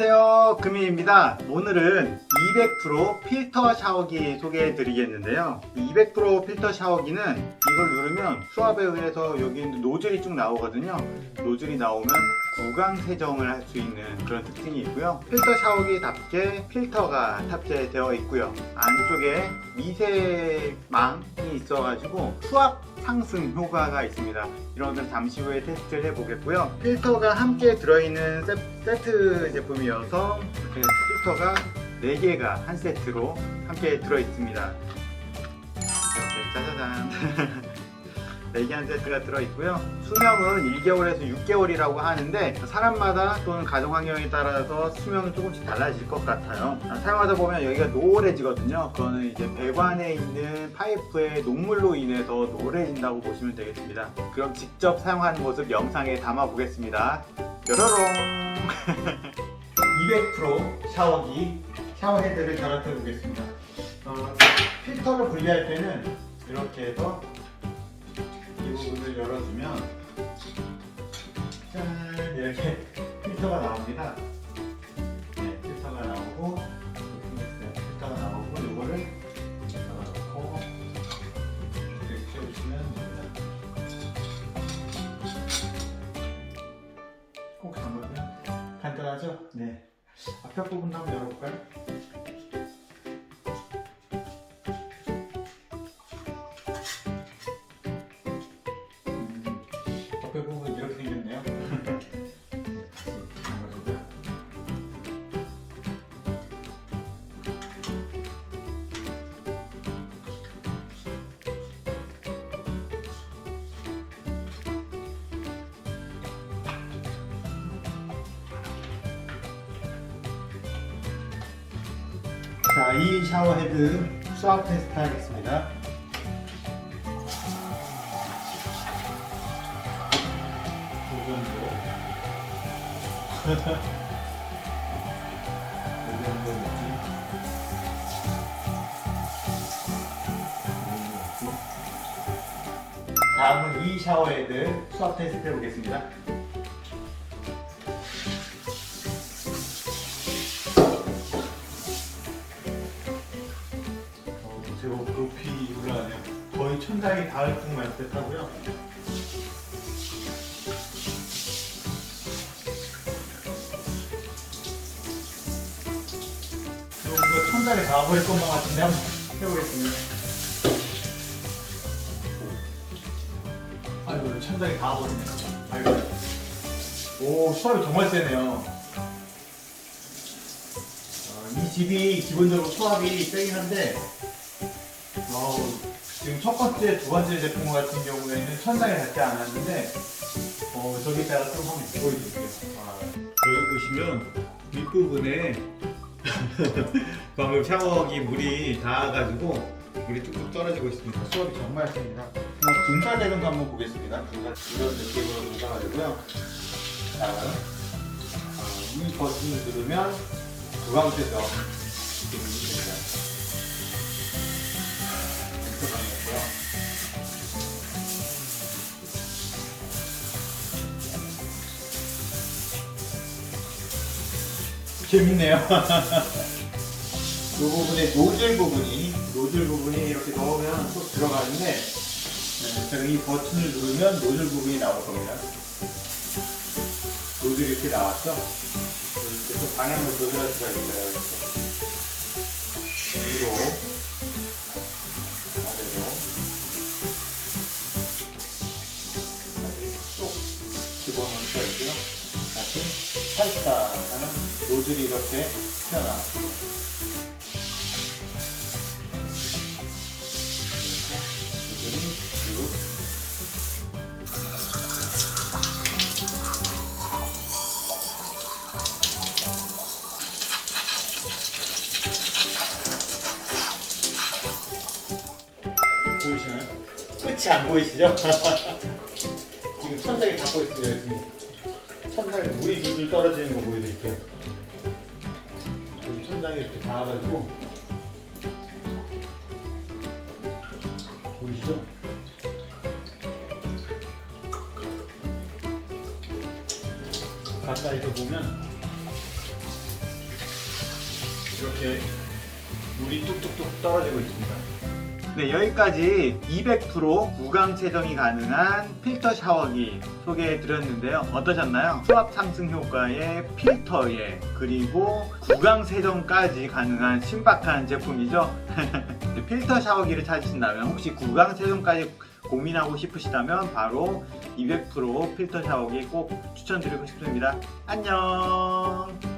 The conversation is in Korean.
안녕하세요. 금희입니다. 오늘은 200% 필터 샤워기 소개해 드리겠는데요. 200% 필터 샤워기는 이걸 누르면 수압에 의해서 여기 노즐이 쭉 나오거든요. 노즐이 나오면 구강 세정을 할 수 있는 그런 특징이 있고요. 필터 샤워기답게 필터가 탑재되어 있고요. 안쪽에 미세망이 있어가지고 수압 상승 효과가 있습니다. 이런 것들 잠시 후에 테스트를 해보겠고요. 필터가 함께 들어있는 세, 세트 제품이어서 필터가 4개가 한 세트로 함께 들어있습니다. 이렇게 짜자잔 4개 한 세트가 들어있고요. 수명은 1개월에서 6개월이라고 하는데 사람마다 또는 가정 환경에 따라서 수명은 조금씩 달라질 것 같아요. 아, 사용하다 보면 여기가 노을해지거든요. 그거는 이제 배관에 있는 파이프의 녹물로 인해서 노을해진다고 보시면 되겠습니다. 그럼 직접 사용하는 모습 영상에 담아 보겠습니다. 뾰로롱! 200% 샤워기 샤워 헤드를 결합해 보겠습니다. 어, 필터를 분리할 때는 이렇게 해서 이 부분을 열어주면 짠 이렇게 필터가 나옵니다. 네, 필터가 나오고 네, 필터가 나오고 이거를 열어놓고 이렇게 켜주시면 됩니다. 꼭 잠그면 간단하죠? 네. 앞에 부분 한번 열어볼까요? 자, 이 샤워 헤드 수압 테스트 하겠습니다. 다음은 이 샤워 헤드 수압 테스트 해보겠습니다. 닿을 듯만 듯하고요. 이거 천장에 닿아버릴 것만 같은데 한번 해보겠습니다. 아이고 천장에 닿아버리네요. 아이고. 오 수압이 정말 세네요. 어, 이 집이 기본적으로 수압이 세긴 한데 어우, 지금 첫 번째, 두 번째 제품 같은 경우에는 천장에 닿지 않았는데 어, 저기 따라 좀 한번 보여드릴게요. 아, 여기 보시면 윗부분에 방금 샤워기 물이 닿아가지고 물이 뚝뚝 떨어지고 있습니다. 수압이 정말 셉니다. 뭐 분사되는 거 한번 보겠습니다. 분사, 이런 느낌으로 분사가 되고요. 다음 어, 이 버튼을 누르면 구강세정 재밌네요. 이 부분에 노즐 부분이 노즐 부분이 이렇게 넣으면 쏙 들어가는데 네, 제가 이 버튼을 누르면 노즐 부분이 나올 겁니다. 노즐이 이렇게 나왔죠? 이렇게 또 방향을 조절할 수가 있어요. 이렇게 아 노즐이 이렇게 쭉 보이시나요? 끝이 안 보이시죠? 지금 닿고 있어요. 지금 천장에 물이 줄줄 떨어지는 거 보여드릴게요. 천장에 이렇게 닿아가지고 보이시죠? 가까이서 보면 이렇게 물이 뚝뚝뚝 떨어지고 있습니다. 네, 여기까지 200% 구강 세정이 가능한 필터 샤워기 소개해 드렸는데요. 어떠셨나요? 수압 상승 효과의 필터에 그리고 구강 세정까지 가능한 신박한 제품이죠. 네, 필터 샤워기를 찾으신다면 혹시 구강 세정까지 고민하고 싶으시다면 바로 200% 필터 샤워기 꼭 추천드리고 싶습니다. 안녕.